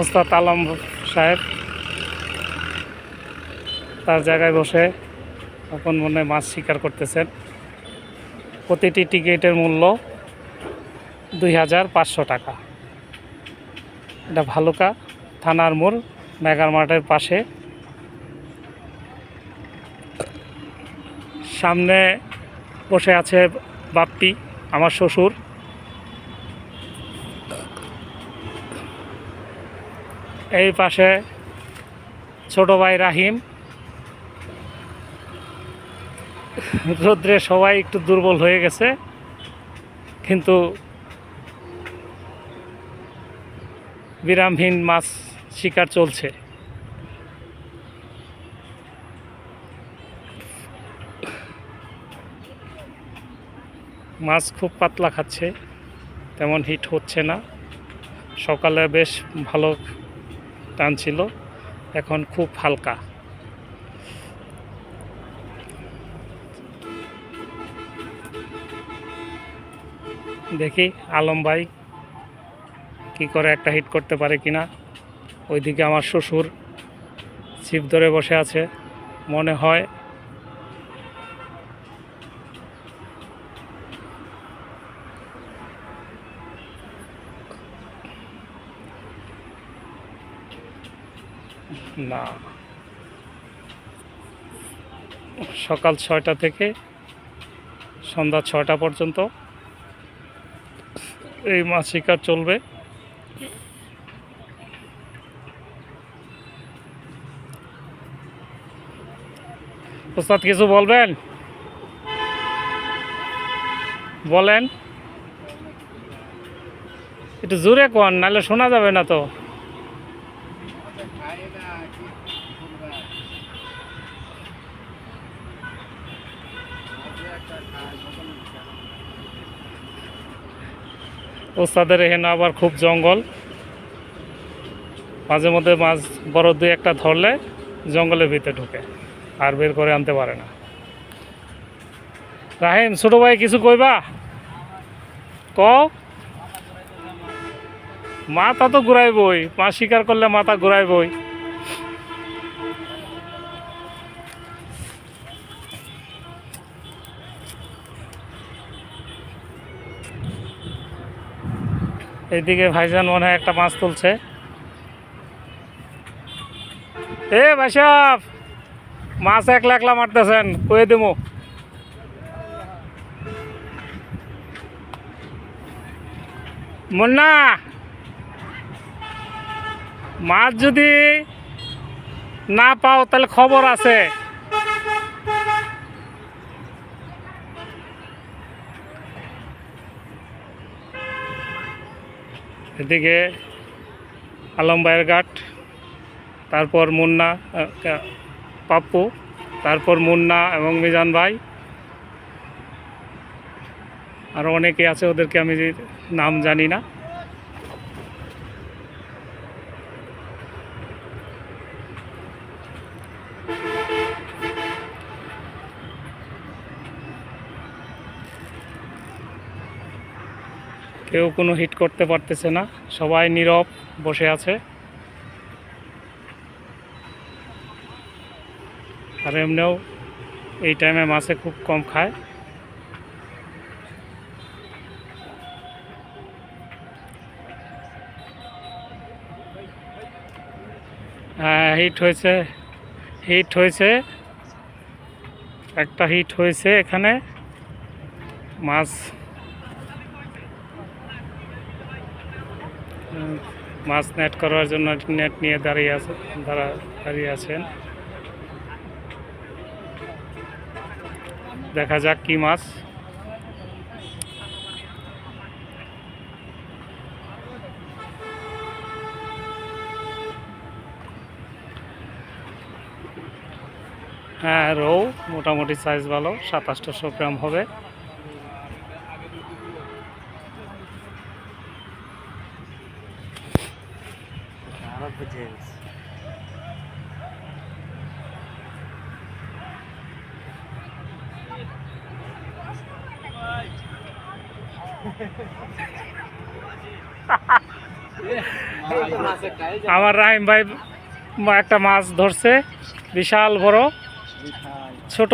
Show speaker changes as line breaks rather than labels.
ওস্তাদ আলম সাহেব। তার জায়গায় বসে এখন মনে মাছ শিকার করতেছেন। প্রতিটি টিকিটের মূল্য দুই হাজার পাঁচশো টাকা। এটা ভালুকা থানার মোড় মেগার মাঠের পাশে। সামনে বসে আছে বাপ্পি, আমার শ্বশুর। এই পাশে ছোট ভাই রাহিম। রোদ্রে সবাই একটু দুর্বল হয়ে গেছে, কিন্তু বিরামহীন মাছ শিকার চলছে। মাছ খুব পাতলা খাচ্ছে, তেমন হিট হচ্ছে না। সকালে বেশ ভালো টান ছিল, এখন খুব হালকা। দেখি আলম ভাই কী করে একটা হিট করতে পারে কিনা। ওইদিকে আমার শ্বশুর ছিপ ধরে বসে আছে। মনে হয় না। সকাল ছয়টা থেকে সন্ধ্যা ছয়টা পর্যন্ত এই মাছ শিকার চলবে। ওস্তাদ, কিছু বলবেন? বলেন। একটু জোরে কন, নাহলে শোনা যাবে না তো। ওস্তাদের এখানে আবার খুব জঙ্গল। মাঝে মধ্যে মাছ বড় দুই একটা ধরলে জঙ্গলের ভিতরে ঢুকে, আর বের করে আনতে পারে না। রাহিম, ছোট ভাই, কিছু কইবা? ক মাথা তো ঘুরাইবই, মাছ শিকার করলে মাথা ঘুরাইবই। এইদিকে ভাইজান মনে হয় একটা মাছ তুলছে। এ ভাই সাহেব মাছ একলা একলা মারতেছেন, কয়ে দেবো মুন্না, মাছ যদি না পাও তাহলে খবর আছে। এদিকে আলম ভাইয়ের ঘাট, তারপর মুন্না পাপ্পু, তারপর মুন্না এবং মিজান ভাই। আরও অনেকে আছে, ওদেরকে আমি নাম জানি না। কেউ কোনো হিট করতে পারতেছে না। সবাই নীরব বসে আছে। আর এমনিও এই টাইমে মাছে খুব কম খায়। হ্যাঁ হিট হয়েছে। হিট হয়েছে। একটা হিট হয়েছে এখানে। মাছ মাছ নেট করার জন্য নেট নিয়ে দাঁড়িয়ে আছে, দাঁড়া, দাঁড়িয়ে আছেন। দেখা যাক কি মাছ। হ্যাঁ রৌ, মোটামুটি সাইজ ভালো সাতাশটাশো গ্রাম হবে।
আরও
আমার রাহিম ভাই একটা মাছ ধরছে বিশাল বড় ছোট